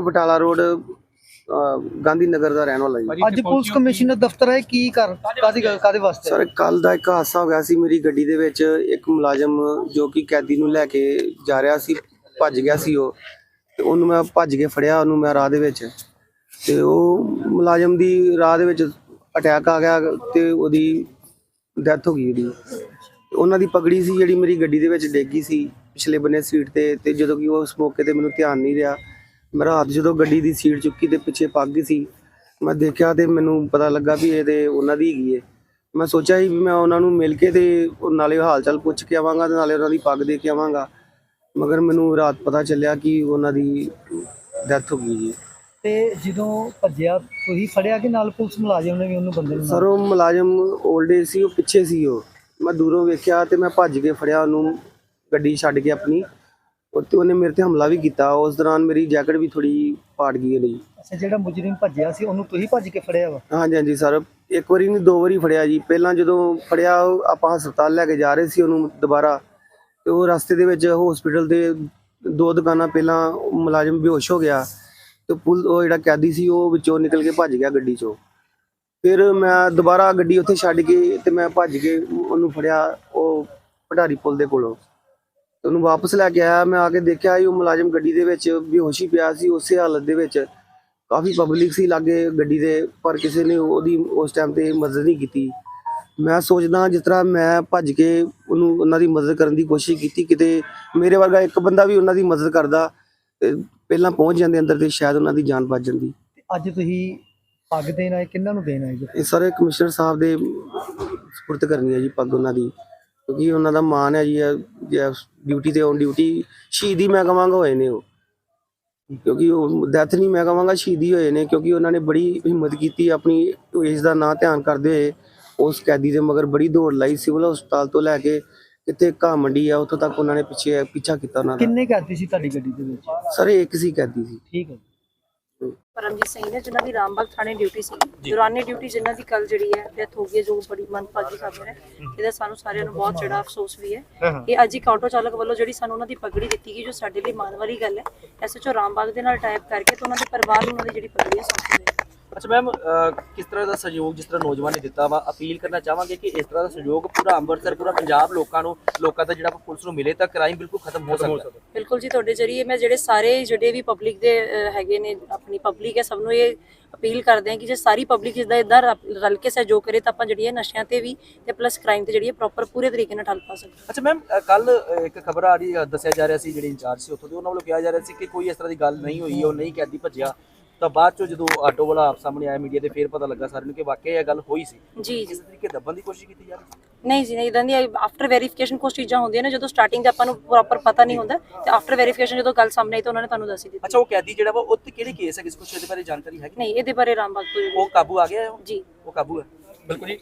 Batala road Gandhi Nagar ਦਾ ਰਹਿਣ ਵਾਲਾ ਜੀ। ਅੱਜ ਪੁਲਿਸ ਕਮਿਸ਼ਨਰ ਦਫ਼ਤਰ ਹੈ ਕੀ ਕਰ ਕਾਦੀ ਕਾਦੇ ਵਾਸਤੇ? ਸਰ ਕੱਲ ਦਾ ਇੱਕ ਹਾਦਸਾ ਹੋ ਗਿਆ ਸੀ ਮੇਰੀ ਗੱਡੀ ਦੇ ਵਿੱਚ। ਇੱਕ ਮੁਲਾਜ਼ਮ ਜੋ ਕਿ ਕੈਦੀ ਨੂੰ ਲੈ ਕੇ ਜਾ ਰਿਹਾ ਸੀ ਭੱਜ ਗਿਆ ਸੀ ਉਹ। ਤੇ ਉਹਨੂੰ ਮੈਂ ਭੱਜ ਕੇ ਫੜਿਆ ਉਹਨੂੰ ਮੈਂ ਰਾਹ ਦੇ ਵਿੱਚ। ਤੇ ਉਹ ਮੁਲਾਜ਼ਮ ਦੀ ਰਾਹ ਦੇ ਵਿੱਚ ਅਟੈਕ ਆ ਗਿਆ ਤੇ ਉਹਦੀ ਡੈਥ ਹੋ ਗਈ ਉਹਦੀ। ਉਹਨਾਂ ਦੀ ਪਗੜੀ ਸੀ ਜਿਹੜੀ ਮੇਰੀ ਗੱਡੀ ਦੇ ਵਿੱਚ ਡੇਗੀ ਸੀ ਪਿਛਲੇ ਬੰਨੇ ਸੀਟ ਤੇ ਤੇ ਜਦੋਂ ਕਿ ਉਸ ਮੌਕੇ ਤੇ ਮੈਨੂੰ ਧਿਆਨ ਨਹੀਂ ਰਿਹਾ। ਮੇਰਾ ਹੱਥ ਜਦੋਂ ਗੱਡੀ ਦੀ ਸੀਟ ਚੁੱਕੀ ਤੇ ਪਿੱਛੇ ਪੱਗ ਸੀ ਮੈਂ ਦੇਖਿਆ ਤੇ ਮੈਨੂੰ ਪਤਾ ਲੱਗਾ ਵੀ ਇਹ ਤੇ ਉਹਨਾਂ ਦੀ ਹੈਗੀ ਏ। ਮੈਂ ਸੋਚਿਆ ਸੀ ਵੀ ਮੈਂ ਉਹਨਾਂ ਨੂੰ ਮਿਲ ਕੇ ਤੇ ਉਹ ਨਾਲੇ ਹਾਲ ਚਾਲ ਪੁੱਛ ਕੇ ਆਵਾਂਗਾ ਤੇ ਨਾਲੇ ਉਹਨਾਂ ਦੀ ਪੱਗ ਦੇ ਕੇ ਆਵਾਂਗਾ। ਮਗਰ ਮੈਨੂੰ ਰਾਤ ਪਤਾ ਚੱਲਿਆ ਕਿ ਉਹਨਾਂ ਦੀ ਡੈਥ ਹੋ ਗਈ ਜੀ। ਤੇ ਜਦੋਂ ਭੱਜਿਆ ਤੁਸੀਂ ਫੜਿਆ ਕਿ ਨਾਲ ਪੁਲਿਸ ਮੁਲਾਜ਼ਮ ਨੇ ਵੀ ਉਹਨੂੰ ਬੰਦੇ ਨੂੰ ਸਰ ਉਹ ਮੁਲਾਜ਼ਮ 올ਡ ਏਜ ਸੀ ਉਹ ਪਿੱਛੇ ਸੀ ਉਹ। ਮੈਂ ਦੂਰੋਂ ਵੇਖਿਆ ਤੇ ਮੈਂ ਭੱਜ ਕੇ ਫੜਿਆ ਉਹਨੂੰ ਗੱਡੀ ਛੱਡ ਕੇ ਆਪਣੀ। ਉੱਤੇ ਉਹਨੇ ਮੇਰੇ ਤੇ ਹਮਲਾ ਵੀ ਕੀਤਾ। ਉਸ ਦੌਰਾਨ ਮੇਰੀ ਜੈਕਟ ਵੀ ਥੋੜੀ ਪਾੜ ਗਈ ਉਹਦੀ। ਅੱਛਾ ਜਿਹੜਾ ਮੁਜਰਮ ਭੱਜਿਆ ਸੀ ਉਹਨੂੰ ਤੁਸੀਂ ਭੱਜ ਕੇ ਫੜਿਆ ਵਾ? ਹਾਂਜੀ ਹਾਂਜੀ ਸਰ। ਇੱਕ ਵਾਰੀ ਨਹੀਂ ਦੋ ਵਾਰੀ ਫੜਿਆ ਜੀ। ਪਹਿਲਾਂ ਜਦੋਂ ਫੜਿਆ ਆਪਾਂ ਹਸਪਤਾਲ ਲੈ ਕੇ ਜਾ ਰਹੇ ਸੀ ਉਹਨੂੰ ਦੁਬਾਰਾ। ਤੇ ਉਹ ਰਸਤੇ ਦੇ ਵਿੱਚ ਹਸਪੀਟਲ ਦੇ ਦੋ ਦੁਕਾਨਾਂ ਪਹਿਲਾਂ ਮੁਲਾਜ਼ਮ ਬੇਹੋਸ਼ ਹੋ ਗਿਆ। ਤੇ ਪੁਲ ਉਹ ਜਿਹੜਾ ਕੈਦੀ ਸੀ ਉਹ ਵਿੱਚੋਂ ਨਿਕਲ ਕੇ ਭੱਜ ਗਿਆ ਗੱਡੀ ਚੋਂ। ਫਿਰ ਮੈਂ ਦੁਬਾਰਾ ਗੱਡੀ ਉੱਥੇ ਛੱਡ ਕੇ ਤੇ ਮੈਂ ਭੱਜ ਕੇ ਉਹਨੂੰ ਫੜਿਆ ਉਹ ਪਟਾਰੀ ਪੁਲ ਦੇ ਕੋਲੋਂ। ਤੇ ਉਹਨੂੰ ਵਾਪਸ ਲੈ ਕੇ ਆਇਆ। ਮੈਂ ਆ ਕੇ ਦੇਖਿਆ ਉਹ ਮੁਲਾਜ਼ਮ ਗੱਡੀ ਦੇ ਵਿੱਚ ਬੇਹੋਸ਼ੀ ਪਿਆ ਸੀ ਉਸੇ ਹਾਲਤ ਦੇ ਵਿੱਚ। ਕਾਫੀ ਪਬਲਿਕ ਸੀ ਲਾਗੇ ਗੱਡੀ ਦੇ ਪਰ ਕਿਸੇ ਨੇ ਉਹਦੀ ਉਸ ਟਾਈਮ ਤੇ ਮਦਦ ਨਹੀਂ ਕੀਤੀ। ਮੈਂ ਸੋਚਦਾ ਜਿਸ ਤਰ੍ਹਾਂ ਮੈਂ ਭੱਜ ਕੇ ਉਹਨੂੰ ਉਹਨਾਂ ਦੀ ਮਦਦ ਕਰਨ ਦੀ ਕੋਸ਼ਿਸ਼ ਕੀਤੀ। ਕਿਤੇ ਮੇਰੇ ਵਰਗਾ ਇੱਕ ਬੰਦਾ ਵੀ ਉਹਨਾਂ ਦੀ ਮਦਦ ਕਰਦਾ ਪਹਿਲਾਂ ਪਹੁੰਚ ਜਾਂਦੇ ਅੰਦਰ ਤੇ ਸ਼ਾਇਦ ਉਹਨਾਂ ਦੀ ਜਾਨ ਬਚ ਜਾਂਦੀ। ਅੱਜ ਤੁਸੀਂ ਪੱਗ ਦੇਣ ਆਏ ਕਿੰਨਾਂ ਨੂੰ ਦੇਣ ਆਏ ਜੀ? ਇਹ ਸਾਰੇ ਕਮਿਸ਼ਨਰ ਸਾਹਿਬ ਦੇ ਸਪੁਰਦ ਕਰਨੀ ਹੈ ਜੀ ਪੱਗ ਉਹਨਾਂ ਦੀ। ਕਿਉਂਕਿ ਉਹਨਾਂ ਦਾ ਮਾਨ ਹੈ ਜੀ ਡਿਊਟੀ ਤੇ ਔਨ ਡਿਊਟੀ ਸ਼ਹੀਦੀ ਮੈਂ ਕਵਾਂਗਾ ਹੋਏ ਨੇ ਉਹ। ਕਿਉਂਕਿ ਉਹ ਡੈਥ ਨਹੀਂ ਮੈਂ ਕਵਾਂਗਾ ਸ਼ਹੀਦੀ ਹੋਏ ਨੇ ਕਿਉਂਕਿ ਉਹਨਾਂ ਨੇ ਬੜੀ ਹਿੰਮਤ ਕੀਤੀ ਆਪਣੀ ਏਜ ਦਾ ਨਾਂ ਧਿਆਨ ਕਰਦੇ ਹੋਏ। ਉਸ ਕੈਦੀ ਦੇ ਮਗਰ ਬੜੀ ਦੌੜ ਲਾਈ ਸਿਵਲ ਹਸਪਤਾਲ ਤੋਂ ਲੈ ਕੇ ਕਿਤੇ ਘਾਹ ਮੰਡੀ ਆ ਉੱਥੋਂ ਤੱਕ ਉਹਨਾਂ ਨੇ ਪਿੱਛੇ ਪਿੱਛਾ ਕੀਤਾ ਉਹਨਾਂ ਦਾ। ਕਿੰਨੇ ਕਰਦੀ ਸੀ ਤੁਹਾਡੀ ਗੱਡੀ ਦੇ ਵਿੱਚ? ਸਰ ਇੱਕ ਸੀ ਕੈਦੀ ਸੀ। ਠੀਕ ਹੈ। ਪਰਮਜੀਤ ਸਿੰਘ ਨੇ ਜਿਨ੍ਹਾਂ ਦੀ ਰਾਮਬਾਗ ਥਾਣੇ ਡਿਊਟੀ ਸੀ। ਦੌਰਾਨੇ ਡਿਊਟੀ ਜਿਨ੍ਹਾਂ ਦੀ ਕੱਲ ਜਿਹੜੀ ਹੈ ਡੈਥ ਹੋ ਗਈ ਜੋ ਬੜੀ ਮੰਦਭਾਗੀ ਖਬਰ ਹੈ ਇਹਦਾ ਸਾਨੂੰ ਸਾਰਿਆਂ ਨੂੰ ਬਹੁਤ ਜਿਹੜਾ ਅਫਸੋਸ ਵੀ ਹੈ। ਇਹ ਅੱਜ ਇੱਕ ਆਟੋ ਚਾਲਕ ਵੱਲੋਂ ਜਿਹੜੀ ਸਾਨੂੰ ਉਹਨਾਂ ਦੀ ਪਗੜੀ ਦਿੱਤੀ ਗਈ ਜੋ ਸਾਡੇ ਲਈ ਮਾਣ ਵਾਲੀ ਗੱਲ ਹੈ ਐਸਐਚਓ ਰਾਮਬਾਗ ਦੇ ਨਾਲ ਟਾਈਪ ਕਰਕੇ ਤੇ ਉਹਨਾਂ ਦੇ ਪਰਿਵਾਰ ਨੂੰ ਉਹਨਾਂ ਦੀ ਜਿਹੜੀ ਪਗੜੀ ਹੈ ਸੌਂਪੀ ਗਈ। ਅੱਛਾ ਮੈਮ ਕਿਸ ਤਰ੍ਹਾਂ ਦਾ ਸਹਿਯੋਗ ਜਿਸ ਤਰ੍ਹਾਂ ਨੌਜਵਾਨ ਨੇ ਦਿੱਤਾ ਵਾ? ਅਪੀਲ ਕਰਨਾ ਚਾਹਾਂਗੇ ਕਿ ਇਸ ਤਰ੍ਹਾਂ ਦਾ ਸਹਿਯੋਗ ਪੂਰਾ ਅੰਮ੍ਰਿਤਸਰ ਪੂਰਾ ਪੰਜਾਬ ਲੋਕਾਂ ਨੂੰ ਲੋਕਾਂ ਦਾ ਜਿਹੜਾ ਪੁਲਿਸ ਨੂੰ ਮਿਲੇ ਤਾਂ ਕ੍ਰਾਈਮ ਬਿਲਕੁਲ ਖਤਮ ਹੋ ਸਕਦਾ। ਬਿਲਕੁਲ ਜੀ ਤੁਹਾਡੇ ਜਰੀਏ ਮੈਂ ਜਿਹੜੇ ਸਾਰੇ ਜਿਹੜੇ ਵੀ ਪਬਲਿਕ ਦੇ ਹੈਗੇ ਨੇ ਆਪਣੀ ਪਬਲਿਕ ਹੈ ਸਭ ਨੂੰ ਇਹ ਅਪੀਲ ਕਰਦੇ ਹਾਂ ਕਿ ਜੇ ਸਾਰੀ ਪਬਲਿਕ ਇਸਦਾ ਇਦਾਂ ਰਲ ਕੇ ਸਹਿਯੋਗ ਕਰੇ ਤਾਂ ਆਪਾਂ ਜਿਹੜੀ ਹੈ ਨਸ਼ਿਆਂ ਤੇ ਵੀ ਤੇ ਪਲੱਸ ਕ੍ਰਾਈਮ ਤੇ ਜਿਹੜੀ ਹੈ ਪ੍ਰੋਪਰ ਪੂਰੇ ਤਰੀਕੇ ਨਾਲ ਠੱਲ ਪਾ ਸਕਦੇ ਅੱਛਾ ਮੈਮ ਕੱਲ ਇੱਕ ਖਬਰ ਆ ਰਹੀ ਦੱਸਿਆ ਜਾ ਰਿਹਾ ਸੀ ਜਿਹੜੇ ਇੰਚਾਰਜ ਸੀ ਉੱਥੋਂ ਦੇ ਉਹਨਾਂ ਵੱਲੋਂ ਕਿਹਾ ਜਾ ਰਿਹਾ ਸੀ ਕਿ ਕੋਈ ਇਸ ਤਰ੍ਹਾਂ ਦੀ ਗੱਲ ਨਹੀਂ ਹੋਈ ਉਹ ਨਹੀਂ ਕੈਦੀ ਭੱਜਿਆ। ਤਾਂ ਬਾਅਦ ਚੋਂ ਜਦੋਂ ਆਟੋ ਵਾਲਾ ਆਪ ਸਾਹਮਣੇ ਆਇਆ ਮੀਡੀਆ ਤੇ ਫੇਰ ਪਤਾ ਲੱਗਾ ਸਾਰਿਆਂ ਨੂੰ ਕਿ ਵਾਕਿਆ ਇਹ ਗੱਲ ਹੋਈ ਸੀ। ਜੀ ਜੀ। ਇਸ ਤਰੀਕੇ ਦੱਬਣ ਦੀ ਕੋਸ਼ਿਸ਼ ਕੀਤੀ ਜਾ ਰਹੀ ਸੀ? ਨਹੀਂ ਜੀ ਨਹੀਂ ਇਦਾਂ ਦੀ ਆਫਟਰ ਵੈਰੀਫਿਕੇਸ਼ਨ ਕੁਝ ਚੀਜ਼ਾਂ ਹੁੰਦੀਆਂ ਨੇ ਜਦੋਂ ਸਟਾਰਟਿੰਗ ਤੇ ਆਪਾਂ ਨੂੰ ਪ੍ਰੋਪਰ ਪਤਾ ਨਹੀਂ ਹੁੰਦਾ ਤੇ ਆਫਟਰ ਵੈਰੀਫਿਕੇਸ਼ਨ ਜਦੋਂ ਗੱਲ ਸਾਹਮਣੇ ਆਈ ਤਾਂ ਉਹਨਾਂ ਨੇ ਤੁਹਾਨੂੰ ਦੱਸ ਹੀ ਦਿੱਤੀ। ਅੱਛਾ ਉਹ ਕੈਦੀ ਜਿਹੜਾ ਵਾ ਉਹ ਤੇ ਕਿਹੜੇ ਕੇਸ ਹੈ? ਕਿਸ ਕੁਛ ਇਹਦੇ ਬਾਰੇ ਜਾਣਕਾਰੀ ਹੈ ਨਹੀਂ ਇਹਦੇ ਬਾਰੇ ਰਾਮਬਾਗ ਤੋਂ ਉਹ ਕਾਬੂ ਆ ਗਿਆ ਹੈ? ਉਹ? ਜੀ। ਉਹ ਕਾਬੂ ਹੈ? ਬਿਲਕੁਲ ਜੀ